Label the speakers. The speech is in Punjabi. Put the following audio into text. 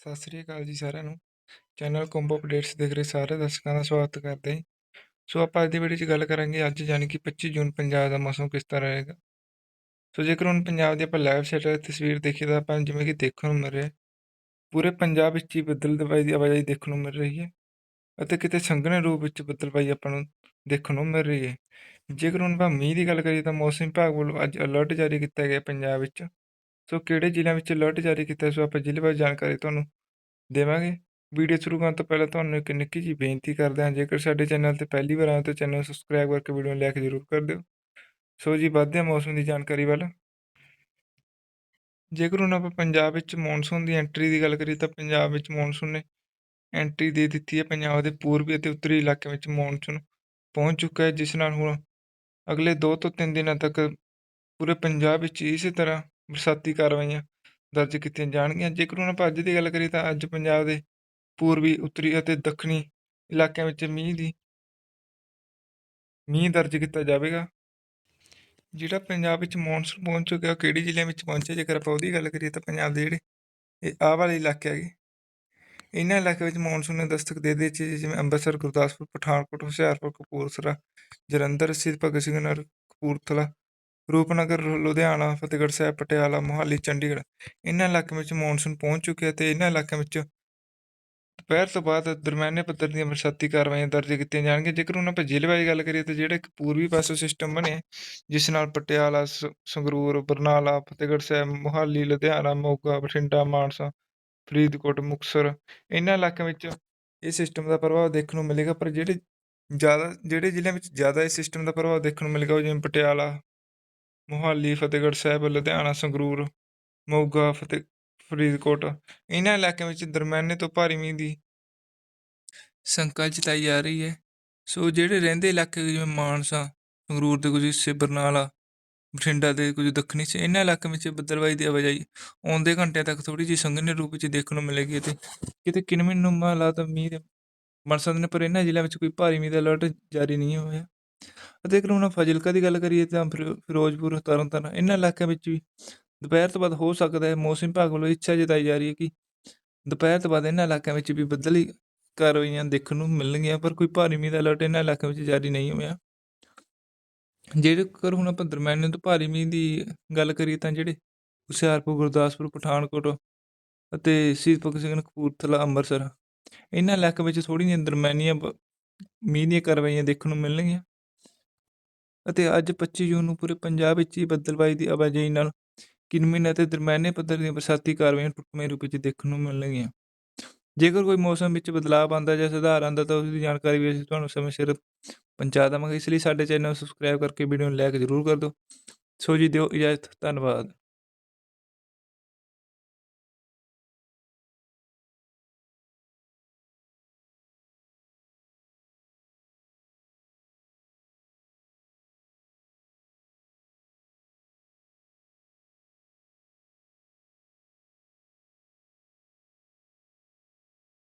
Speaker 1: ਸਤਿ ਸ੍ਰੀ ਅਕਾਲ ਜੀ ਸਾਰਿਆਂ ਨੂੰ। ਚੈਨਲ ਕੰਬੋ ਅਪਡੇਟਸ ਦੇਖ ਰਹੇ ਸਾਰੇ ਦਰਸ਼ਕਾਂ ਦਾ ਸਵਾਗਤ ਕਰਦੇ ਹਾਂ। ਸੋ ਆਪਾਂ ਅੱਜ ਦੀ ਵੀਡੀਓ 'ਚ ਗੱਲ ਕਰਾਂਗੇ ਅੱਜ, ਯਾਨੀ ਕਿ 25 ਜੂਨ ਪੰਜਾਬ ਦਾ ਮੌਸਮ ਕਿਸ ਤਰ੍ਹਾਂ ਰਹੇਗਾ। ਸੋ ਜੇਕਰ ਹੁਣ ਪੰਜਾਬ ਦੀ ਆਪਾਂ ਲਾਈਵ ਸੈਟਲਾਈਟ ਤਸਵੀਰ ਦੇਖੀਏ ਤਾਂ ਆਪਾਂ ਜਿਵੇਂ ਕਿ ਦੇਖਣ ਨੂੰ ਮਿਲ ਰਿਹਾ ਪੂਰੇ ਪੰਜਾਬ ਵਿੱਚ ਹੀ ਬੱਦਲ ਦਵਾਈ ਦੀ ਆਵਾਜਾਈ ਦੇਖਣ ਨੂੰ ਮਿਲ ਰਹੀ ਹੈ ਅਤੇ ਕਿਤੇ ਸੰਘਣੇ ਰੂਪ ਵਿੱਚ ਬੱਦਲਬਾਈ ਆਪਾਂ ਨੂੰ ਦੇਖਣ ਨੂੰ ਮਿਲ ਰਹੀ ਹੈ। ਜੇਕਰ ਹੁਣ ਆਪਾਂ ਮੀਂਹ ਦੀ ਗੱਲ ਕਰੀਏ ਤਾਂ ਮੌਸਮ ਵਿਭਾਗ ਵੱਲੋਂ ਅੱਜ ਅਲਰਟ ਜਾਰੀ ਕੀਤਾ ਗਿਆ ਪੰਜਾਬ ਵਿੱਚ। ਸੋ ਕਿਹੜੇ ਜ਼ਿਲ੍ਹਿਆਂ ਵਿੱਚ ਅਲਰਟ ਜਾਰੀ ਕੀਤਾ ਸੋ ਆਪਾਂ ਜ਼ਿਲ੍ਹੇ ਬਾਰੇ ਜਾਣਕਾਰੀ ਤੁਹਾਨੂੰ ਦੇਵਾਂਗੇ। ਵੀਡੀਓ ਸ਼ੁਰੂ ਕਰਨ ਤੋਂ ਪਹਿਲਾਂ ਤੁਹਾਨੂੰ ਇੱਕ ਨਿੱਕੀ ਜਿਹੀ ਬੇਨਤੀ ਕਰਦੇ ਹਾਂ, ਜੇਕਰ ਸਾਡੇ ਚੈਨਲ ਤੇ ਪਹਿਲੀ ਵਾਰ ਆਏ ਤਾਂ ਚੈਨਲ ਸਬਸਕ੍ਰਾਈਬ ਕਰਕੇ ਵੀਡੀਓ ਨੂੰ ਲਾਈਕ ਜ਼ਰੂਰ ਕਰ ਦਿਓ। ਸੋ ਜੀ, ਵੱਧਦੇ ਹਾਂ ਮੌਸਮ ਦੀ ਜਾਣਕਾਰੀ ਵੱਲ। ਜੇਕਰ ਹੁਣ ਆਪਾਂ ਪੰਜਾਬ ਵਿੱਚ ਮੌਨਸੂਨ ਦੀ ਐਂਟਰੀ ਦੀ ਗੱਲ ਕਰੀਏ ਤਾਂ ਪੰਜਾਬ ਵਿੱਚ ਮੌਨਸੂਨ ਨੇ ਐਂਟਰੀ ਦੇ ਦਿੱਤੀ ਹੈ ਪੰਜਾਬ ਦੇ ਪੂਰਬੀ ਅਤੇ ਉੱਤਰੀ ਇਲਾਕੇ ਵਿੱਚ ਮੌਨਸੂਨ ਪਹੁੰਚ ਚੁੱਕਾ ਹੈ, ਜਿਸ ਨਾਲ ਹੁਣ ਅਗਲੇ 2 ਤੋਂ 3 ਦਿਨਾਂ ਤੱਕ ਪੂਰੇ ਪੰਜਾਬ ਵਿੱਚ ਇਸੇ ਤਰ੍ਹਾਂ ਬਰਸਾਤੀ ਕਾਰਵਾਈਆਂ ਦਰਜ ਕੀਤੀਆਂ ਜਾਣਗੀਆਂ। ਜੇਕਰ ਹੁਣ ਆਪਾਂ ਅੱਜ ਦੀ ਗੱਲ ਕਰੀਏ ਤਾਂ ਅੱਜ ਪੰਜਾਬ ਦੇ ਪੂਰਬੀ, ਉੱਤਰੀ ਅਤੇ ਦੱਖਣੀ ਇਲਾਕਿਆਂ ਵਿੱਚ ਮੀਂਹ ਦੀ ਮੀਂਹ ਦਰਜ ਕੀਤਾ ਜਾਵੇਗਾ। ਜਿਹੜਾ ਪੰਜਾਬ ਵਿੱਚ ਮੌਨਸੂਨ ਪਹੁੰਚ ਚੁੱਕਿਆ ਉਹ ਕਿਹੜੀ ਜ਼ਿਲ੍ਹਿਆਂ ਵਿੱਚ ਪਹੁੰਚਿਆ? ਜੇਕਰ ਆਪਾਂ ਉਹਦੀ ਗੱਲ ਕਰੀਏ ਤਾਂ ਪੰਜਾਬ ਦੇ ਜਿਹੜੇ ਇਹ ਆਹ ਵਾਲੇ ਇਲਾਕੇ ਹੈਗੇ, ਇਹਨਾਂ ਇਲਾਕੇ ਵਿੱਚ ਮੌਨਸੂਨ ਨੇ ਦਸਤਕ ਦੇ ਦੇ ਜਿਵੇਂ ਅੰਮ੍ਰਿਤਸਰ ਗੁਰਦਾਸਪੁਰ, ਪਠਾਨਕੋਟ, ਹੁਸ਼ਿਆਰਪੁਰ, ਕਪੂਰਥਲਾ, ਜਲੰਧਰ ਸ਼ਹੀਦ ਭਗਤ ਸਿੰਘ ਨਗਰ, ਕਪੂਰਥਲਾ ਰੂਪਨਗਰ, ਲੁਧਿਆਣਾ, ਫਤਿਹਗੜ੍ਹ ਸਾਹਿਬ, ਪਟਿਆਲਾ, ਮੋਹਾਲੀ, ਚੰਡੀਗੜ੍ਹ। ਇਹਨਾਂ ਇਲਾਕਿਆਂ ਵਿੱਚ ਮੌਨਸੂਨ ਪਹੁੰਚ ਚੁੱਕਿਆ ਅਤੇ ਇਹਨਾਂ ਇਲਾਕਿਆਂ ਵਿੱਚ ਦੁਪਹਿਰ ਤੋਂ ਬਾਅਦ ਦਰਮਿਆਨੇ ਪੱਧਰ ਦੀਆਂ ਬਰਸਾਤੀ ਕਾਰਵਾਈਆਂ ਦਰਜ ਕੀਤੀਆਂ ਜਾਣਗੀਆਂ। ਜੇਕਰ ਉਹਨਾਂ ਆਪਾਂ ਜ਼ਿਲ੍ਹੇ ਵਾਈ ਗੱਲ ਕਰੀਏ ਤਾਂ ਜਿਹੜਾ ਇੱਕ ਪੂਰਬੀ ਪਾਸੋਂ ਸਿਸਟਮ ਬਣਿਆ ਜਿਸ ਨਾਲ ਪਟਿਆਲਾ ਸੰਗਰੂਰ, ਬਰਨਾਲਾ, ਫਤਿਹਗੜ੍ਹ ਸਾਹਿਬ, ਮੋਹਾਲੀ, ਲੁਧਿਆਣਾ, ਮੋਗਾ, ਬਠਿੰਡਾ, ਮਾਨਸਾ, ਫਰੀਦਕੋਟ ਮੁਕਸਰ ਇਹਨਾਂ ਇਲਾਕਿਆਂ ਵਿੱਚ ਇਹ ਸਿਸਟਮ ਦਾ ਪ੍ਰਭਾਵ ਦੇਖਣ ਨੂੰ ਮਿਲੇਗਾ। ਪਰ ਜਿਹੜੇ ਜ਼ਿਆਦਾ, ਜਿਹੜੇ ਜ਼ਿਲ੍ਹਿਆਂ ਵਿੱਚ ਜ਼ਿਆਦਾ ਇਸ ਸਿਸਟਮ ਦਾ ਪ੍ਰਭਾਵ ਦੇਖਣ ਨੂੰ ਮਿਲੇਗਾ ਉਹ ਜਿਵੇਂ ਪਟਿਆਲਾ ਮੋਹਾਲੀ, ਫਤਿਹਗੜ੍ਹ ਸਾਹਿਬ, ਲੁਧਿਆਣਾ, ਸੰਗਰੂਰ, ਮੋਗਾ, ਫਤਿਹ, ਫਰੀਦਕੋਟ। ਇਹਨਾਂ ਇਲਾਕਿਆਂ ਵਿੱਚ ਦਰਮਿਆਨੇ ਤੋਂ ਭਾਰੀ ਮੀਂਹ ਦੀ ਸੰਕਾ ਜਤਾਈ ਜਾ ਰਹੀ ਹੈ। ਸੋ ਜਿਹੜੇ ਰਹਿੰਦੇ ਇਲਾਕੇ ਜਿਵੇਂ ਮਾਨਸਾ, ਸੰਗਰੂਰ ਦੇ ਕੁਝ ਹਿੱਸੇ, ਬਰਨਾਲਾ, ਬਠਿੰਡਾ ਦੇ ਕੁਝ ਦੱਖਣੀ ਸੇ ਇਹਨਾਂ ਇਲਾਕਿਆਂ ਵਿੱਚ ਬੱਦਲਬਾਈ ਦੀ ਆਵਾਜਾਈ ਆਉਂਦੇ ਘੰਟਿਆਂ ਤੱਕ ਥੋੜੀ ਜਿਹੀ ਸੰਘਣੇ ਰੂਪ ਵਿੱਚ ਦੇਖਣ ਨੂੰ ਮਿਲੇਗੀ ਅਤੇ ਕਿਤੇ ਕਿਨਵੇਂ ਨੁਮਾ ਹਾਲਾਤ ਮੀਂਹ ਦੇ ਬਣ ਸਕਦੇ ਨੇ, ਪਰ ਇਹਨਾਂ ਜ਼ਿਲ੍ਹਿਆਂ ਵਿੱਚ ਕੋਈ ਭਾਰੀ ਮੀਂਹ ਦਾ ਅਲਰਟ ਜਾਰੀ ਨਹੀਂ ਹੋਇਆ। ਅਤੇ ਜੇਕਰ ਹੁਣ ਫਾਜ਼ਿਲਕਾ ਦੀ ਗੱਲ ਕਰੀਏ ਤਾਂ ਫਿਰੋਜ਼ਪੁਰ, ਤਰਨਤਾਰਨ ਇਹਨਾਂ ਇਲਾਕਿਆਂ ਵਿੱਚ ਵੀ ਦੁਪਹਿਰ ਤੋਂ ਬਾਅਦ ਹੋ ਸਕਦਾ ਹੈ, ਮੌਸਮ ਵਿਭਾਗ ਵੱਲੋਂ ਇੱਛਾ ਜਤਾਈ ਜਾ ਰਹੀ ਹੈ ਕਿ ਦੁਪਹਿਰ ਤੋਂ ਬਾਅਦ ਇਹਨਾਂ ਇਲਾਕਿਆਂ ਵਿੱਚ ਵੀ ਬੱਦਲੀ ਕਾਰਵਾਈਆਂ ਦੇਖਣ ਨੂੰ ਮਿਲਣਗੀਆਂ, ਪਰ ਕੋਈ ਭਾਰੀ ਮੀਂਹ ਦਾ ਅਲਰਟ ਇਹਨਾਂ ਇਲਾਕਿਆਂ ਵਿੱਚ ਜਾਰੀ ਨਹੀਂ ਹੋਇਆ। ਜੇਕਰ ਹੁਣ ਆਪਾਂ ਦਰਮਿਆਨੇ ਤੋਂ ਭਾਰੀ ਮੀਂਹ ਦੀ ਗੱਲ ਕਰੀਏ ਤਾਂ ਜਿਹੜੇ ਹੁਸ਼ਿਆਰਪੁਰ, ਗੁਰਦਾਸਪੁਰ, ਪਠਾਨਕੋਟ ਅਤੇ ਸ਼ਹੀਦ ਭਗਤ ਸਿੰਘ ਕਪੂਰਥਲਾ, ਅੰਮ੍ਰਿਤਸਰ, ਇਹਨਾਂ ਇਲਾਕਿਆਂ ਵਿੱਚ ਥੋੜ੍ਹੀਆਂ ਦਰਮਿਆਨੀਆਂ ਬ, ਮੀਂਹ ਦੀਆਂ ਕਾਰਵਾਈਆਂ ਦੇਖਣ ਨੂੰ ਮਿਲਣਗੀਆਂ। ਅਤੇ ਅੱਜ 25 ਜੂਨ ਨੂੰ ਪੂਰੇ ਪੰਜਾਬ ਵਿੱਚ ਹੀ ਬੱਦਲਬਾਈ ਦੀ ਆਵਾਜਾਈ ਨਾਲ ਕਿਨਮੀ ਅਤੇ ਦਰਮਿਆਨੇ ਪੱਧਰ ਦੀਆਂ ਬਰਸਾਤੀ ਕਾਰਵਾਈਆਂ ਟੁਕਮੇ ਰੂਪ ਵਿੱਚ ਦੇਖਣ ਨੂੰ ਮਿਲਣਗੀਆਂ। ਜੇਕਰ ਕੋਈ ਮੌਸਮ ਵਿੱਚ ਬਦਲਾਅ ਆਉਂਦਾ ਜਾਂ ਸੁਧਾਰ ਆਉਂਦਾ ਤਾਂ ਉਸ ਦੀ ਜਾਣਕਾਰੀ ਵੀ ਅਸੀਂ ਤੁਹਾਨੂੰ ਸਮੇਂ ਸਿਰ ਪਹੁੰਚਾ ਦੇਵਾਂਗੇ। ਇਸ ਲਈ ਸਾਡੇ ਚੈਨਲ ਨੂੰ ਸਬਸਕ੍ਰਾਈਬ ਕਰਕੇ ਵੀਡੀਓ ਨੂੰ ਲਾਈਕ ਜ਼ਰੂਰ ਕਰ ਦਿਓ। ਸੋ ਜੀ, ਦਿਓ ਇਜਾਜ਼ਤ, ਧੰਨਵਾਦ।